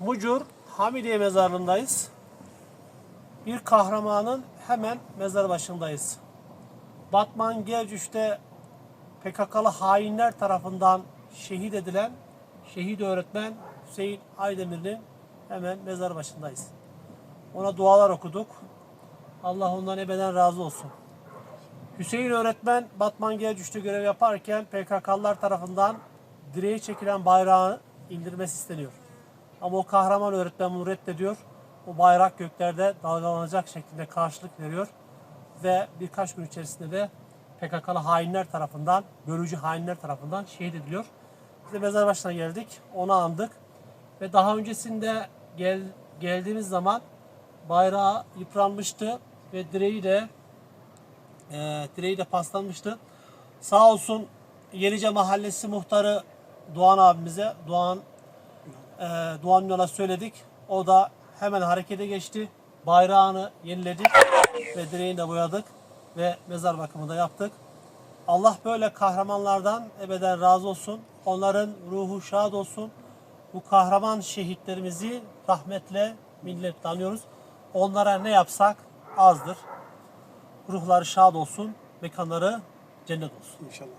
Mucur Hamidiye mezarlığındayız. Bir kahramanın hemen mezar başındayız. Batman Gevcüş'te PKK'lı hainler tarafından şehit edilen şehit öğretmen Hüseyin Aydemir'in hemen mezar başındayız. Ona dualar okuduk. Allah ondan ebeden razı olsun. Hüseyin öğretmen Batman Gevcüş'te görev yaparken PKK'lılar tarafından direğe çekilen bayrağı indirmesi isteniyor. Ama o kahraman öğretmen bunu reddediyor. O bayrak göklerde dalgalanacak şeklinde karşılık veriyor. Ve birkaç gün içerisinde de PKK'lı hainler tarafından, bölücü hainler tarafından şehit ediliyor. Biz de mezar başına geldik, onu andık. Ve daha öncesinde gel, geldiğimiz zaman bayrağı yıpranmıştı ve direği de e, direği de paslanmıştı. Sağ olsun Yenice Mahallesi muhtarı Doğan abimize, Doğan e, Doğan Yol'a söyledik. O da hemen harekete geçti. Bayrağını yeniledik ve direğini de boyadık ve mezar bakımı da yaptık. Allah böyle kahramanlardan ebeden razı olsun. Onların ruhu şad olsun. Bu kahraman şehitlerimizi rahmetle, minnetle anıyoruz. Onlara ne yapsak azdır. Ruhları şad olsun, mekanları cennet olsun. İnşallah.